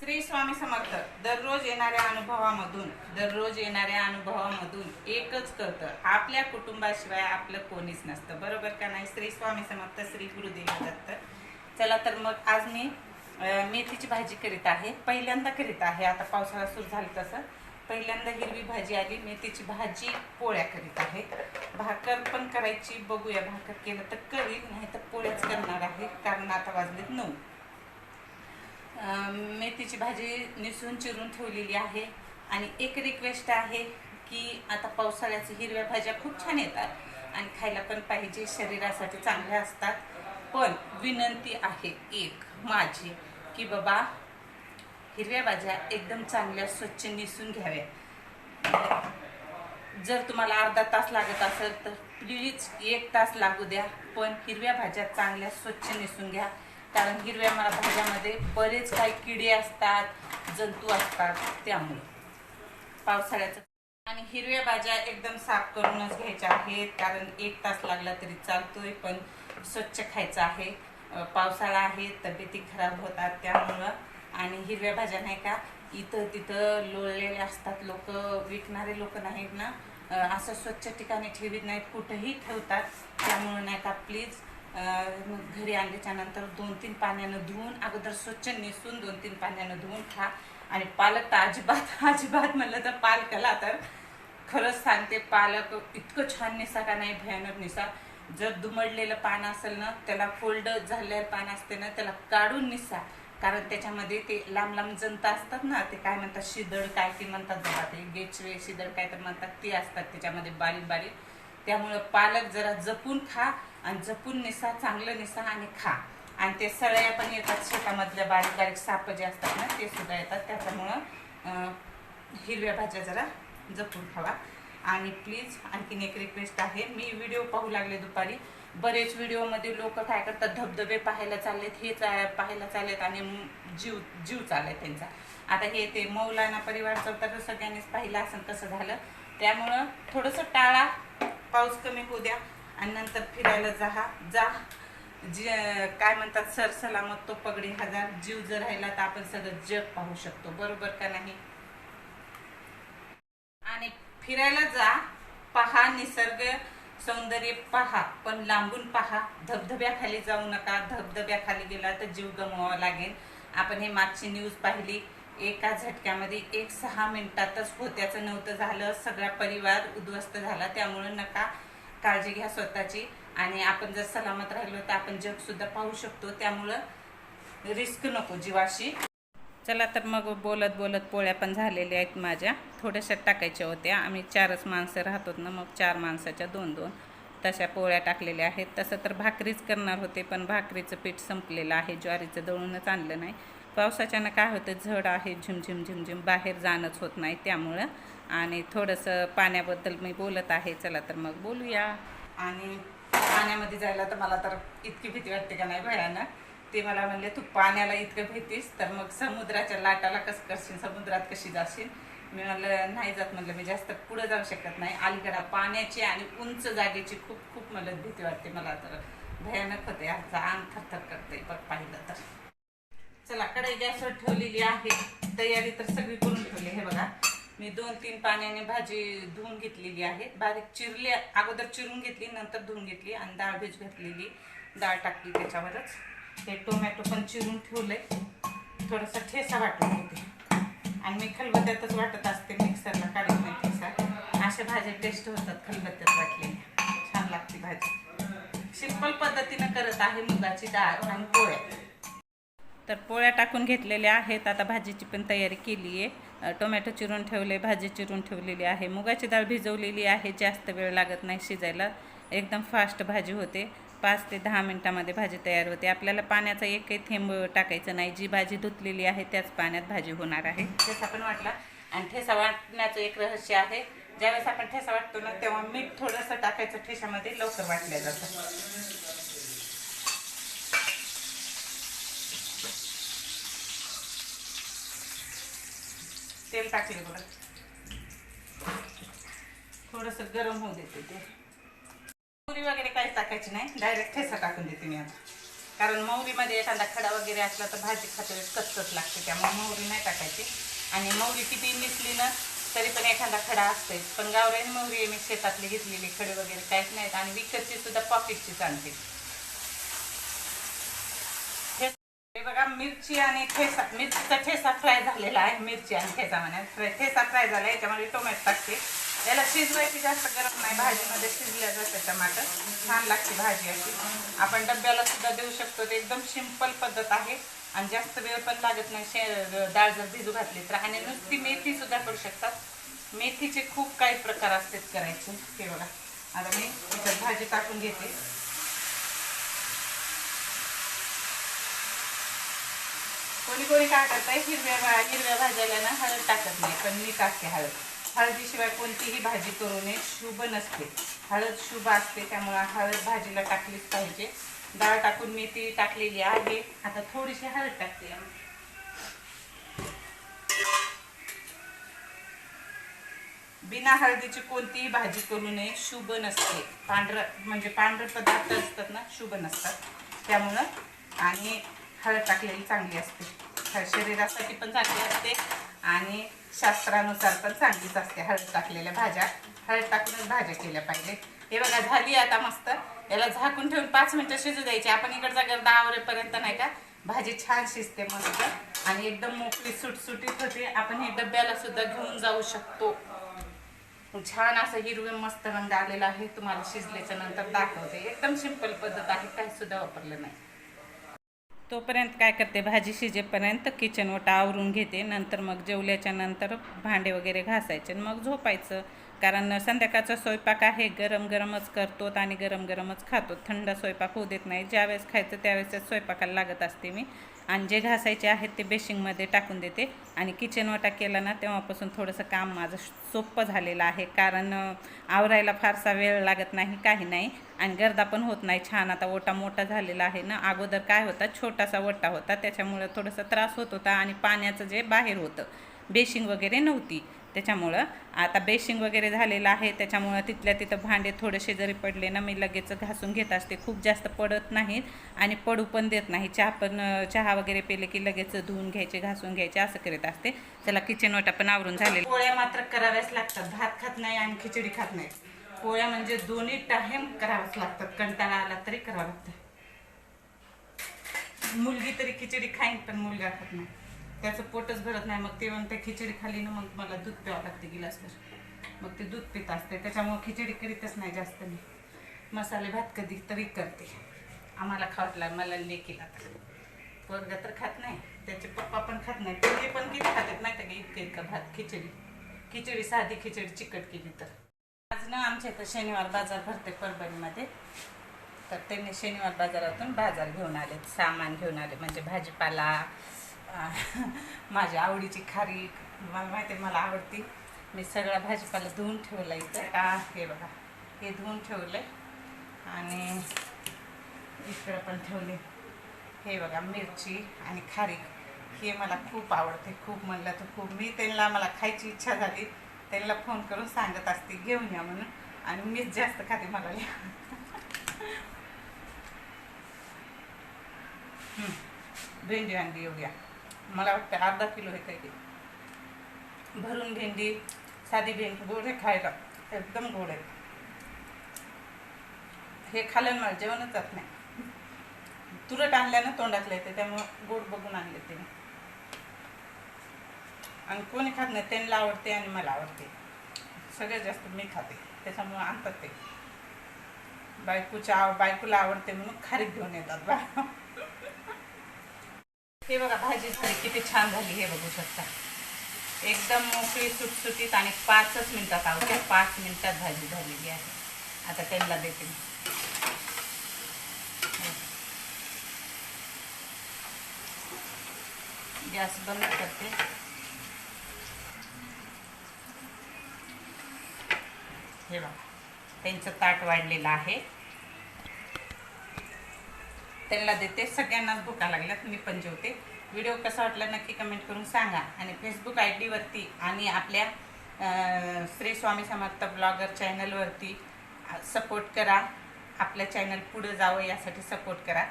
श्री स्वामी समर्थ दररोज येणाऱ्या अनुभवामधून दररोज येणाऱ्या अनुभवामधून एकच कळतं आपल्या कुटुंबाशिवाय आपलं कोणीच नसतं. बरोबर का नाही? श्री स्वामी समर्थ श्री गुरुदेव दत्त. चला तर मग आज मी मेथीची भाजी करीत आहे. पहिल्यांदा करीत आहे. आता पावसाळा सुरू झाला तसं. पहिल्यांदा हिरवी भाजी आली मेथीची भाजी पोळ्या करीत आहे. भाकर पण करायची. बघूया भाकर केलं तर करील नाही तर पोळ्याच करणार आहे. कारण आता वाजलेत नऊ. मेथीची भाजी निसून चिरून ठेवलेली आहे. आणि एक रिक्वेस्ट आहे की आता पावसाळ्याच्या हिरव्या भाज्या खूप छान येतात आणि खायला पण पाहिजे शरीरासाठी चांगल्या असतात. पण विनंती आहे एक माझी की बाबा हिरव्या भाज्या एकदम चांगल्या स्वच्छ निसून घ्याव्या. जर तुम्हाला अर्धा तास लागत असेल तर प्लीज एक तास लागू द्या पण हिरव्या भाज्या चांगल्या स्वच्छ निसून घ्या. कारण हिरव्या मला भाज्यामध्ये बरेच काही किडे असतात जंतू असतात त्यामुळे. पावसाळ्याचं आणि हिरव्या भाज्या एकदम साफ करूनच घ्यायच्या आहेत कारण एक तास लागला तरी चालतोय पण स्वच्छ खायचं आहे. पावसाळा आहे तब्येती खराब होतात त्यामुळं. आणि हिरव्या भाज्या नाही का इथं तिथं लोळलेले असतात. लोक विकणारे लोक नाहीत ना. असं स्वच्छ ठिकाणी ठेवीत नाहीत कुठंही ठेवतात. त्यामुळं नाही का प्लीज घरी आणल्याच्या नंतर दोन तीन पाण्यानं धुवून अगोदर स्वच्छ नेसून दोन तीन पाण्यानं धुवून खा. आणि पालक तर अजिबात अजिबात म्हणलं तर पालकाला तर खरंच सांगते पालक इतकं छान निसा का नाही भयानक निसा. जर दुमडलेलं पान असेल ना त्याला फोल्ड झालेलं पान असते ना त्याला काढून निसा. कारण त्याच्यामध्ये ते लांब लांब जंत असतात ना ते काय म्हणतात शिदळ काय ते म्हणतात बघा ते गेचवे शिदळ काय तर म्हणतात ते असतात त्याच्यामध्ये बारीक बारीक. त्यामुळं पालक जरा जपून खा आणि जपून निसा चांगलं निसा आणि खा. आणि ते सळ्या पण येतात शेतामधल्या बारीक बारीक साप जे असतात ना ते सुद्धा येतात. त्याच्यामुळं हिरव्या भाज्या जरा जपून खावा. आणि प्लीज आणखीन एक रिक्वेस्ट आहे. मी व्हिडिओ पाहू लागले दुपारी. बरेच व्हिडिओमध्ये लोक काय करतात धबधबे पाहायला चाललेत हे चा पाहायला चाललेत आणि जीव जीव जीव चाललाय त्यांचा. आता हे ते मौलाना परिवारचं तर सगळ्यांनीच पाहिलं असं कसं झालं. त्यामुळं थोडंसं टाळा. पाऊस कमी होऊ द्या आणि नंतर फिरायला जा. जा जे काय म्हणतात सर सलामत तो पगडी हजार. जीव जर राहिला तर आपण सगळं जग पाहू शकतो. बरोबर का नाही? आणि फिरायला जा. पहा निसर्ग सौंदर्य पहा पण लांबून पहा. धबधब्याखाली जाऊ नका. धबधब्याखाली गेला तर जीव गमवावा लागेल. आपण हे मागची न्यूज पाहिली. एका झटक्यामध्ये एक सहा मिनिटातच होत्याचं नव्हतं झालं. सगळा परिवार उद्ध्वस्त झाला. त्यामुळे नका काळजी घ्या स्वतःची. आणि आपण जर सलामत राहिलो तर आपण जग सुद्धा पाहू शकतो. त्यामुळं रिस्क नको जीवाशी. चला तर मग बोलत बोलत पोळ्या पण झालेल्या आहेत माझ्या. थोड्याशा टाकायच्या होत्या. आम्ही चारच माणसं राहतो ना मग चार माणसाच्या दोन दोन. तशा पोळ्या टाकलेल्या आहेत. तसं तर भाकरीच करणार होते पण भाकरीचं पीठ संपलेलं आहे. ज्वारीचं दळूनच आणलं नाही. पावसाच्यानं काय होतं झड आहे झिमझिम झिमझिम बाहेर जाणंच होत नाही त्यामुळं. आणि थोडंसं पाण्याबद्दल मी बोलत आहे चला तर मग बोलूया. आणि पाण्यामध्ये जायला तर मला तर इतकी भीती वाटते का नाही भयानं ते मला म्हणले तू पाण्याला इतकं भीतीस तर मग समुद्राच्या लाटाला कसं करशील? समुद्रात कशी जाशील? मी म्हणलं नाही जात म्हणलं मी जास्त पुढं जाऊ शकत नाही. अलीकडा पाण्याची आणि उंच जागेची खूप खूप मला भीती वाटते. मला तर भयानक होते आमचा अंग थरथर करते बघ पाहिलं तर. चला कढई गॅसवर ठेवलेली आहे. तयारी तर सगळी करून ठेवली हे बघा. मी दोन तीन पाण्याने भाजी धुवून घेतलेली आहे. बारीक चिरली अगोदर चिरून घेतली नंतर धुवून घेतली आणि डाळ भेज घातलेली. डाळ टाकली त्याच्यावरच. हे टोमॅटो पण चिरून ठेवले थोडासा ठेसा वाटून होते आणि मी खलबत्त्यातच वाटत असते मिक्सरला काढत नाही ठेसा. अशा भाज्या टेस्ट होतात खलबत्त्यात वाटलेल्या. छान लागते भाजी. सिंपल पद्धतीनं करत आहे मुगाची डाळ आणि पोळ्या. तर पोळ्या टाकून घेतलेल्या आहेत. आता भाजीची पण तयारी केली आहे. टोमॅटो चिरून ठेवले भाजी चिरून ठेवलेली आहे. मुगाची डाळ भिजवलेली आहे. जास्त वेळ लागत नाही शिजायला. एकदम फास्ट भाजी होते. पाच ते दहा मिनटामध्ये भाजी तयार होते. आपल्याला पाण्याचा एकही थेंब टाकायचं नाही. जी भाजी धुतलेली आहे त्याच पाण्यात भाजी होणार आहे. ठेसा पण वाटला. आणि ठेसा वाटण्याचं एक रहस्य आहे. ज्यावेळेस आपण ठेसा वाटतो ना तेव्हा मीठ थोडंसं टाकायचं ठेशामध्ये लवकर वाटल्या जातं. तेल टाकले बघा थोडंसं गरम होऊ देते ते. पुरी वगैरे काहीच टाकायची नाही. डायरेक्ट ठेसा टाकून देते मी आता. कारण मोहरीमध्ये एखादा खडा वगैरे असला तर भाजी खाते कचकच लागते त्यामुळे मोहरी नाही टाकायची. आणि मोहरी किती मिसली ना तरी पण एखादा खडा असते पण गावरानी मोहरी मी शेतातली घेतलेली खडे वगैरे काहीच नाहीत. आणि विकतची सुद्धा पॉकेटचीच आणते. हे- बघा मिरची आणि ठेसा मिरचीचा ठेसा फ्राय झालेला आहे मिरची आणि ठेसा म्हणा. फ्राय ठेसा फ्राय झाला याच्यामध्ये टोमॅटो टाकते. याला शिजवायची जास्त गरज नाही भाजीमध्ये शिजल्या जाते टमाटर. छान लागते भाजी अशी. आपण डब्याला सुद्धा देऊ शकतो ते एकदम सिंपल पद्धत आहे. आणि जास्त वेळ पण लागत नाही शे डाळ जर भिजू घातली तर. आणि नुसती मेथी सुद्धा करू शकतात. मेथीचे खूप काही प्रकार असतात करायचे. हे बघा. आता मी त्याच्यात भाजी टाकून घेते. कोणी कोणी काय करताय हिरव्या भा- हिरव्या भाज्याला ना हळद टाकत नाही पण मी टाकते हळद. हळदीशिवाय कोणतीही भाजी करू नये शुभ नसते. हळद शुभ असते त्यामुळे हळद भाजीला टाकलीच पाहिजे. डाळ टाकून मेथी टाकलेली आहे. आता थोडीशी हळद टाकते. बिना हळदीची कोणतीही भाजी करू नये शुभ नसते. पांढरं म्हणजे पांढरे पदार्थ असतात ना शुभ नसतात. त्यामुळं आणि हळद टाकलेली चांगली असते. शरीरासाठी पण चांगली असते आणि शास्त्रानुसार पण चांगलीच असते. हळद टाकलेल्या भाज्या. हळद टाकूनच भाज्या केल्या पाहिजे हे बघा झाली आता मस्त. याला झाकून ठेवून पाच मिनिटं शिजू द्यायची. आपण इकडचा गर्दा आवरेपर्यंत नाही का? भाजी छान शिजते मस्त. आणि एकदम मोकळी सुटसुटीत होते. आपण हे डब्याला सुद्धा घेऊन जाऊ शकतो. छान असं हिरवे मस्त रंग आलेला आहे. तुम्हाला शिजल्याच्या नंतर दाखवते. एकदम सिंपल पद्धत आहे. काही सुद्धा वापरलं नाही. तोपर्यंत काय करते? भाजी शिजेपर्यंत किचन ओटा आवरून घेते. नंतर मग जेवल्याच्या नंतर भांडे वगैरे घासायचे आणि मग झोपायचं. कारण संध्याकाळचा स्वयंपाक आहे गरम गरमच करतो आणि गरम गरमच खातो थंड स्वयंपाक होऊ देत नाही. ज्यावेळेस खायचं त्यावेळेस स्वयंपाकाला लागत असते मी. आणि जे घासायचे आहेत ते बेशिंगमध्ये टाकून देते. आणि किचन वाटा केला ना तेव्हापासून थोडंसं काम माझं सोपं झालेलं आहे. कारण आवरायला फारसा वेळ लागत नाही काही नाही. आणि गर्दा पण होत नाही छान. आता ओटा मोठा झालेला आहे ना. अगोदर काय होता छोटासा ओटा होता. त्याच्यामुळं थोडासा त्रास होत होता आणि पाण्याचं जे बाहेर होतं बेशिंग वगैरे नव्हती. त्याच्यामुळं आता बेशिंग वगैरे झालेलं आहे त्याच्यामुळं तिथल्या तिथं भांडे थोडेसे जरी पडले ना मी लगेच घासून घेत असते. खूप जास्त पडत नाहीत आणि पडू पण देत नाही. चहा पण चहा वगैरे पेले की लगेच धुवून घ्यायचे घासून घ्यायचे असं करीत असते. त्याला किचन वाटा पण आवरून झालेलं. पोळ्या मात्र कराव्याच लागतात. भात खात नाही आणि खिचडी खात नाही. पोळ्या म्हणजे दोन्ही टाइम कराव्याच लागतात. कंटाळा आला तरी करावं लागतं. मुलगी तरी खिचडी खाईन पण मुलगा खात नाही. त्याचं पोटच भरत नाही. मग ते म्हणते खिचडी खाली ना मग मला दूध प्यावं लागते गिलासभर. मग ते दूध पित असते. त्याच्यामुळं खिचडी करीतच नाही जास्त मी. मसाले भात कधी तरी करते. आम्हाला खावटला मला लेकीला तर पोरगा तर खात नाही. त्याचे पप्पा पण खात नाही. ते पण किती खातात नाही का? इतकं इतकं भात खिचडी. खिचडी साधी खिचडी चिकट केली तर. आज ना आमच्या इथं शनिवार बाजार भरते परभणीमध्ये. तर त्यांनी शनिवार बाजारातून बाजार घेऊन आले सामान घेऊन आले. म्हणजे भाजीपाला माझ्या आवडीची खारीक मला माहिती आहे मला आवडती. मी सगळा भाजीपाला धुवून ठेवला इथं. का हे बघा हे धुवून ठेवलं आणि इकडं पण ठेवले. हे बघा मिरची आणि खारीक हे मला खूप आवडते खूप म्हणलं तर खूप. मी त्यांना मला खायची इच्छा झाली. त्यांना फोन करून सांगत असते घेऊन या म्हणून. आणि मीच जास्त खाते मला या भेंडी आणली येऊया. मला वाटतं अर्धा किलो आहे काही ते. भरून भेंडी साधी भेंडी गोड आहे खायला एकदम गोड आहे. हे खाल्लं मला जेवणच जात नाही. तुरट आणल्यानं तोंडातलं येते त्यामुळं गोड बघून आणले ते. आणि कोणी खात नाही त्यांना आवडते आणि मला आवडते. सगळ्यात जास्त मी खाते त्याच्यामुळं आणतात ते. बायकोच्या आव बायकोला आवडते म्हणून खारीक घेऊन येतात बा. हे बघा भाजी झाली किती छान झाली हे बघू शकता. एकदम मोकळी सुटसुटीत आणि पाचच मिनटात आवडते. पाच मिनटात भाजी झालेली आहे. आता त्यांना देते मी. गॅस बंद करते. हे बघा त्यांचं ताट वाढलेलं आहे. त्यांना देते. सगळ्यांनाच भुका लागल्यात. मी पण जेवते. व्हिडिओ कसा वाटला नक्की कमेंट करून सांगा. आणि फेसबुक आय डीवरती आणि आपल्या श्री स्वामी समर्थ ब्लॉगर चॅनलवरती सपोर्ट करा. आपलं चॅनल पुढं जावं यासाठी सपोर्ट करा.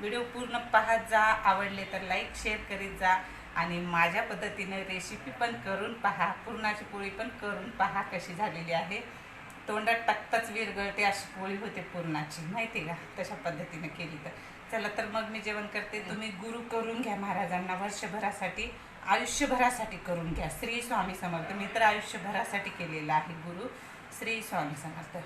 व्हिडिओ पूर्ण पाहत जा. आवडले तर लाईक शेअर करीत जा. आणि माझ्या पद्धतीने रेसिपी पण करून पहा. पुरणाची पोळी पण करून पहा कशी झालेली आहे. तोंडात टाकताच विरगळते अशी पोळी होते पूर्णाची. माहिती का? तशा पद्धतीने केली तर. चला तर मग मी जेवण करते. तुम्ही गुरु करून घ्या महाराजांना. वर्षभरासाठी आयुष्यभरासाठी करून घ्या. श्री स्वामी समर्थ. मी तर आयुष्यभरासाठी केलेला आहे गुरु. श्री स्वामी समर्थ.